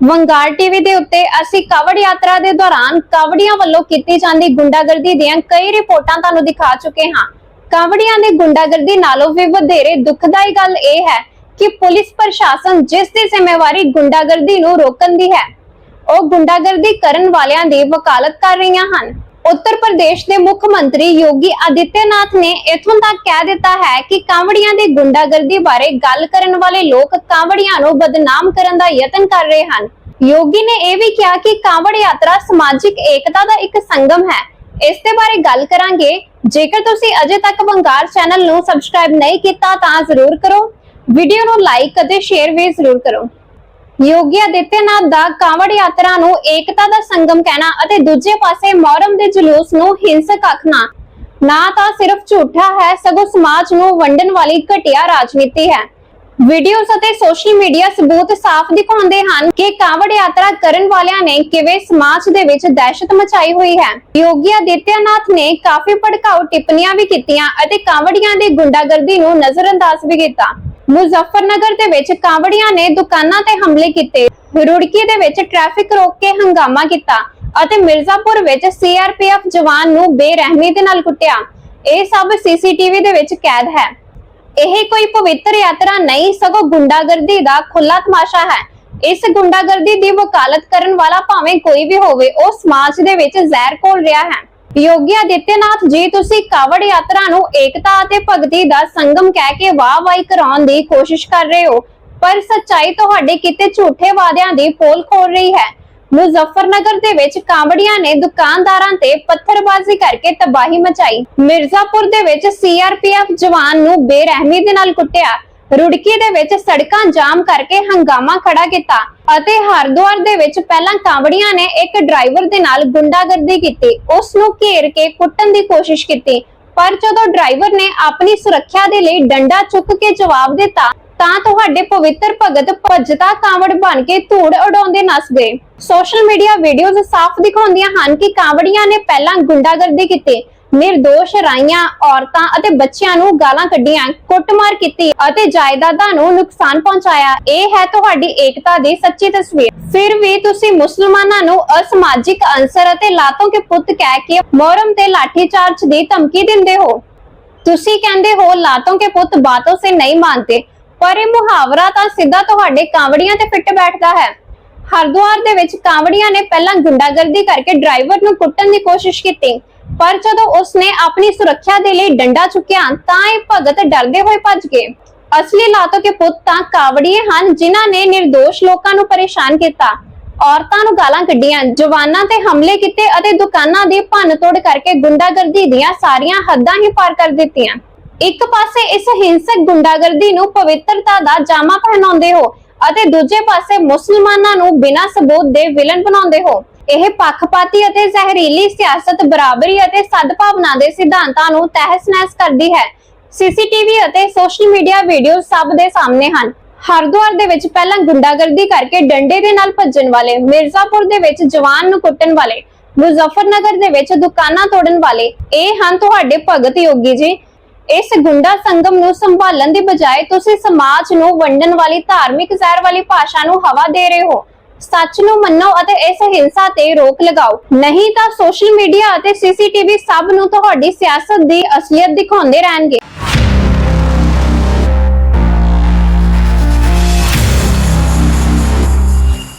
ਵੰਗਾਰ TV ਦੇ ਉੱਤੇ ਅਸੀਂ ਕਾਵੜ ਯਾਤਰਾ ਦੇ ਦੌਰਾਨ ਕਾਵੜੀਆਂ ਵੱਲੋਂ ਕੀਤੀ ਜਾਂਦੀ ਗੁੰਡਾਗਰਦੀ ਦੀਆਂ ਕਈ ਰਿਪੋਰਟਾਂ ਤੁਹਾਨੂੰ ਦਿਖਾ ਚੁੱਕੇ ਹਾਂ। ਕਾਵੜੀਆਂ ਦੀ ਗੁੰਡਾਗਰਦੀ ਨਾਲੋਂ ਵੀ ਵਧੇਰੇ ਦੁਖਦਾਈ ਗੱਲ ਇਹ ਹੈ ਕਿ ਪੁਲਿਸ ਪ੍ਰਸ਼ਾਸਨ ਜਿਸ ਦੀ ਜ਼ਿੰਮੇਵਾਰੀ ਗੁੰਡਾਗਰਦੀ ਨੂੰ ਰੋਕਣ ਦੀ ਹੈ, ਉਹ ਗੁੰਡਾਗਰਦੀ ਕਰਨ ਵਾਲਿਆਂ ਦੀ ਵਕਾਲਤ ਕਰ ਰਹੀਆਂ ਹਨ। ਉੱਤਰ ਪ੍ਰਦੇਸ਼ ਦੇ ਮੁੱਖ ਮੰਤਰੀ ਯੋਗੀ ਆਦਿੱਤਿਆਨਾਥ ਨੇ ਇਥੋਂ ਤੱਕ ਕਹਿ ਦਿੱਤਾ ਹੈ ਕਿ ਕਾਂਵੜੀਆਂ ਦੀ ਗੁੰਡਾਗਰਦੀ ਬਾਰੇ ਗੱਲ ਕਰਨ ਵਾਲੇ ਲੋਕ ਕਾਂਵੜੀਆਂ ਨੂੰ ਬਦਨਾਮ ਕਰਨ ਦਾ ਯਤਨ ਕਰ ਰਹੇ ਹਨ। ਯੋਗੀ ਨੇ ਇਹ ਵੀ ਕਿਹਾ ਕਿ ਕਾਂਵੜ ਯਾਤਰਾ ਸਮਾਜਿਕ ਏਕਤਾ ਦਾ ਇੱਕ ਸੰਗਮ ਹੈ। ਇਸ ਦੇ ਬਾਰੇ ਗੱਲ ਕਰਾਂਗੇ। ਜੇਕਰ ਤੁਸੀਂ ਅਜੇ ਤੱਕ ਵੰਗਾਰ ਚੈਨਲ ਨੂੰ ਸਬਸਕ੍ਰਾਈਬ ਨਹੀਂ ਕੀਤਾ ਤਾਂ ਜ਼ਰੂਰ ਕਰੋ। ਵੀਡੀਓ ਨੂੰ ਲਾਈਕ ਅਤੇ ਸ਼ੇਅਰ ਵੀ ਜ਼ਰੂਰ ਕਰੋ। ਯੋਗੀ ਆਦਿੱਤਿਆਨਾਥ ਦਾ ਕਾਂਵੜ ਯਾਤਰਾ ਨੂੰ ਏਕਤਾ ਦਾ ਸੰਗਮ ਕਹਿਣਾ ਅਤੇ ਦੂਜੇ ਪਾਸੇ ਮੌਰਮ ਦੇ ਜਲੂਸ ਨੂੰ ਹਿੰਸਕ ਆਖਣਾ। ਨਾ ਤਾਂ ਸਿਰਫ ਝੂਠਾ ਹੈ, ਸਗੋਂ ਸਮਾਜ ਨੂੰ ਵੰਡਣ ਵਾਲੀ ਘਟੀਆ ਰਾਜਨੀਤੀ ਹੈ। ਵੀਡੀਓਜ਼ ਅਤੇ ਸੋਸ਼ਲ ਮੀਡੀਆ ਸਬੂਤ ਸਾਫ਼ ਦਿਖਾਉਂਦੇ ਹਨ ਕਿ ਕਾਵੜ ਯਾਤਰਾ ਕਰਨ ਵਾਲਿਆਂ ਨੇ ਕਿਵੇਂ ਸਮਾਜ ਦੇ ਵਿੱਚ ਦਹਿਸ਼ਤ ਮਚਾਈ ਹੋਈ ਹੈ। ਯੋਗੀ ਆਦਿੱਤਿਆਨਾਥ ਨੇ ਕਾਫੀ ਭੜਕਾਊ ਟਿੱਪਣੀਆਂ ਵੀ ਕੀਤੀਆਂ ਅਤੇ ਕਾਂਵੜੀਆਂ ਦੀ ਗੁੰਡਾਗਰਦੀ ਨੂੰ ਨਜ਼ਰਅੰਦਾਜ਼ ਵੀ ਕੀਤਾ। ਮੁਜ਼ੱਫਰਨਗਰ ਦੇ ਵਿੱਚ ਕਾਂਵੜੀਆਂ ਨੇ ਦੁਕਾਨਾਂ ਤੇ ਹਮਲੇ ਕੀਤੇ। ਰੁੜਕੀ ਦੇ ਵਿੱਚ ਟ੍ਰੈਫਿਕ ਰੋਕ ਕੇ ਹੰਗਾਮਾ ਕੀਤਾ ਅਤੇ ਮਿਰਜ਼ਾਪੁਰ ਵਿੱਚ ਸੀਆਰਪੀਐਫ ਜਵਾਨ ਨੂੰ ਬੇਰਹਿਮੀ ਦੇ ਨਾਲ ਕੁੱਟਿਆ। ਇਹ ਸਭ ਸੀਸੀਟੀਵੀ ਦੇ ਵਿੱਚ ਕੈਦ ਹੈ। ਇਹ ਕੋਈ ਪਵਿੱਤਰ ਯਾਤਰਾ ਨਹੀਂ, ਸਗੋਂ ਗੁੰਡਾਗਰਦੀ ਦਾ ਖੁੱਲਾ ਤਮਾਸ਼ਾ ਹੈ। ਇਸ ਗੁੰਡਾਗਰਦੀ ਦੀ ਵਕਾਲਤ ਕਰਨ ਵਾਲਾ ਭਾਵੇਂ ਕੋਈ ਵੀ ਹੋਵੇ, ਉਹ ਸਮਾਜ ਦੇ ਵਿੱਚ ਜ਼ਹਿਰ ਘੋਲ ਰਿਹਾ ਹੈ। ਯੋਗੀ ਆਦਿੱਤਿਆਨਾਥ ਜੀ, ਤੁਸੀਂ ਕਾਵੜ ਯਾਤਰਾ ਨੂੰ ਏਕਤਾ ਅਤੇ ਭਗਤੀ ਦਾ ਸੰਗਮ ਕਹਿ ਕੇ ਵਾਹ-ਵਾਹੀ ਕਰਾਉਣ ਦੀ ਕੋਸ਼ਿਸ਼ ਕਰ ਰਹੇ ਹੋ। ਪਰ ਸੱਚਾਈ ਤੁਹਾਡੇ ਕਿਤੇ ਝੂਠੇ ਵਾਅਦਿਆਂ ਦੀ ਪੋਲ ਖੋਲ ਰਹੀ ਹੈ। ਮੁਜ਼ੱਫਰਨਗਰ ਦੇ ਵਿੱਚ ਕਾਂਵੜੀਆਂ ਨੇ ਦੁਕਾਨਦਾਰਾਂ ਤੇ ਪੱਥਰਬਾਜ਼ੀ ਕਰਕੇ ਤਬਾਹੀ ਮਚਾਈ। ਮਿਰਜ਼ਾਪੁਰ ਦੇ ਵਿੱਚ ਸੀਆਰਪੀਐਫ ਜਵਾਨ ਨੂੰ ਬੇਰਹਿਮੀ ਦੇ ਨਾਲ ਕੁੱਟਿਆ। ਰੁੜਕੀ ਦੇ ਵਿੱਚ ਸੜਕਾਂ ਜਾਮ ਕਰਕੇ ਹੰਗਾਮਾ ਖੜਾ ਕੀਤਾ ਅਤੇ ਹਰਦੁਆਰ ਦੇ ਵਿੱਚ ਪਹਿਲਾਂ ਕਾਂਵੜੀਆਂ ਨੇ ਇੱਕ ਡਰਾਈਵਰ ਦੇ ਨਾਲ ਗੁੰਡਾਗਰਦੀ ਕੀਤੀ। ਉਸ ਨੂੰ ਘੇਰ ਕੇ ਕੁੱਟਣ ਦੀ ਕੋਸ਼ਿਸ਼ ਕੀਤੀ। ਪਰ ਜਦੋਂ ਡਰਾਈਵਰ ਨੇ ਆਪਣੀ ਸੁਰੱਖਿਆ ਦੇ ਲਈ ਡੰਡਾ ਚੁੱਕ ਕੇ ਜਵਾਬ ਦਿੱਤਾ, ਤਾਂ ਤੁਹਾਡੇ ਪਵਿੱਤਰ ਭਗਤ ਭੱਜਦਾ ਕਾਂਵੜ ਬਣ ਕੇ ਧੂੜ ਉਡਾਉਂਦੇ ਨੱਸ ਗਏ। ਸੋਸ਼ਲ ਮੀਡੀਆ ਵੀਡੀਓਜ਼ ਸਾਫ਼ ਦਿਖਾਉਂਦੀਆਂ ਹਨ ਕਿ ਕਾਂਵੜੀਆਂ ਨੇ ਪਹਿਲਾਂ ਗੁੰਡਾਗਰਦੀ ਕੀਤੀ ਨਿਰਦੋਸ਼ ਰਾਈਆਂ, ਔਰਤਾਂ ਅਤੇ ਬੱਚਿਆਂ ਨੂੰ ਗਾਲਾਂ ਕੱਢੀਆਂ, ਕੁੱਟਮਾਰ ਕੀਤੀ ਅਤੇ ਜਾਇਦਾਦਾਂ ਨੂੰ ਨੁਕਸਾਨ ਪਹੁੰਚਾਇਆ। ਇਹ ਹੈ ਤੁਹਾਡੀ ਏਕਤਾ ਦੀ ਸੱਚੀ ਤਸਵੀਰ। ਫਿਰ ਵੀ ਤੁਸੀਂ ਮੁਸਲਮਾਨਾਂ ਨੂੰ ਅਸਮਾਜਿਕ ਅੰਸਰ ਅਤੇ ਲਾਤੋਂ ਕੇ ਪੁੱਤ ਕਹਿ ਕੇ ਮੋਹਰਮ ਤੇ ਲਾਠੀ ਦੀ ਧਮਕੀ ਦਿੰਦੇ ਹੋ। ਤੁਸੀਂ ਕਹਿੰਦੇ ਹੋ, ਲਾਤੋਂ ਕੇ ਪੁੱਤ ਬਾਤੋਂ ਸੇ ਨਹੀਂ ਮਾਨਤੇ, ਪਰ ਇਹ ਮੁਹਾਵਰਾ ਤਾਂ ਸਿੱਧਾ ਤੁਹਾਡੇ ਕਾਂਵੜੀਆਂ ਤੇ ਫਿੱਟ ਬੈਠਦਾ ਹੈ। ਹਰਦੁਆਰ ਦੇ ਵਿੱਚ ਕਾਂਵੜੀਆਂ ਨੇ ਪਹਿਲਾਂ ਗੁੰਡਾਗਰਦੀ ਕਰਕੇ ਡਰਾਈਵਰ ਨੂੰ ਕੁੱਟਣ ਦੀ ਕੋਸ਼ਿਸ਼ ਕੀਤੀ। ਪਰ ਜਦੋਂ ਉਸਨੇ ਆਪਣੀ ਸੁਰੱਖਿਆ ਦੇ ਲਈ ਡੰਡਾ ਚੁੱਕਿਆ, ਤਾਂ ਇਹ ਭਗਤ ਡਰਦੇ ਹੋਏ ਭੱਜ ਗਏ। ਅਸਲੀ ਲਾਤੋਂ ਕੇ ਪੁੱਤ ਤਾਂ ਕਾਵੜੀਏ ਹਨ, ਜਿਨ੍ਹਾਂ ਨੇ નિર્ਦੋਸ਼ ਲੋਕਾਂ ਨੂੰ ਪਰੇਸ਼ਾਨ ਕੀਤਾ। ਔਰਤਾਂ ਨੂੰ ਗਾਲਾਂ ਕੱਢੀਆਂ, ਜਵਾਨਾਂ ਤੇ ਹਮਲੇ ਕੀਤੇ ਅਤੇ ਦੁਕਾਨਾਂ ਦੀ ਭੰਨ ਤੋੜ ਕਰਕੇ ਗੁੰਡਾਗਰਦੀ ਦੀਆਂ ਸਾਰੀਆਂ ਹੱਦਾਂ ਹੀ ਪਾਰ ਕਰ ਦਿੱਤੀਆਂ। ਇੱਕ ਪਾਸੇ ਇਸ ਹਿੰਸਕ ਗੁੰਡਾਗਰਦੀ ਨੂੰ ਪਵਿੱਤਰਤਾ ਦਾ ਜਾਮਾ ਪਹਿਨਾਉਂਦੇ ਹੋ ਅਤੇ ਦੂਜੇ ਪਾਸੇ ਮੁਸਲਮਾਨਾਂ ਨੂੰ ਬਿਨਾਂ ਸਬੂਤ ਦੇ ਵਿਲਨ ਬਣਾਉਂਦੇ ਹੋ। ਇਹ ਪੱਖਪਾਤੀ ਅਤੇ ਜ਼ਹਿਰੀਲੀ ਸਿਆਸਤ ਬਰਾਬਰੀ ਅਤੇ ਸਦਭਾਵਨਾ ਦੇ ਸਿਧਾਂਤਾਂ ਨੂੰ ਤਹਿਸ-ਨਹਿਸ ਕਰਦੀ ਹੈ। ਸੀਸੀਟੀਵੀ ਅਤੇ ਸੋਸ਼ਲ ਮੀਡੀਆ ਵੀਡੀਓ ਸਭ ਦੇ ਸਾਹਮਣੇ ਹਨ। ਹਰਦੁਆਰ ਦੇ ਵਿੱਚ ਪਹਿਲਾਂ ਗੁੰਡਾਗਰਦੀ ਕਰਕੇ ਡੰਡੇ ਦੇ ਨਾਲ ਭੱਜਣ ਵਾਲੇ, ਮਿਰਜ਼ਾਪੁਰ ਦੇ ਵਿੱਚ ਜਵਾਨ ਨੂੰ ਕੁੱਟਣ ਵਾਲੇ, ਮੁਜ਼ਫਰਨਗਰ ਦੇ ਵਿੱਚ ਦੁਕਾਨਾਂ ਤੋੜਨ ਵਾਲੇ, ਇਹ ਹਨ ਤੁਹਾਡੇ ਭਗਤ ਯੋਗੀ ਜੀ। ਇਸ ਗੁੰਡਾ ਸੰਗਮ ਨੂੰ ਸੰਭਾਲਣ ਦੀ ਬਜਾਏ ਤੁਸੀਂ ਸਮਾਜ ਨੂੰ ਵੰਡਣ ਵਾਲੀ ਧਾਰਮਿਕ ਜ਼ਹਿਰ ਵਾਲੀ ਭਾਸ਼ਾ ਨੂੰ ਹਵਾ ਦੇ ਰਹੇ ਹੋ। ਸੱਚ ਨੂੰ ਮੰਨੋ ਅਤੇ ਇਸ ਹਿੰਸਾ ਤੇ ਰੋਕ ਲਗਾਓ। ਨਹੀਂ ਤਾਂ ਸੋਸ਼ਲ ਮੀਡੀਆ ਅਤੇ ਸੀਸੀਟੀਵੀ ਸਭ ਨੂੰ ਤੁਹਾਡੀ ਸਿਆਸਤ ਦੀ ਅਸਲੀਅਤ ਦਿਖਾਉਂਦੇ ਰਹਿਣਗੇ।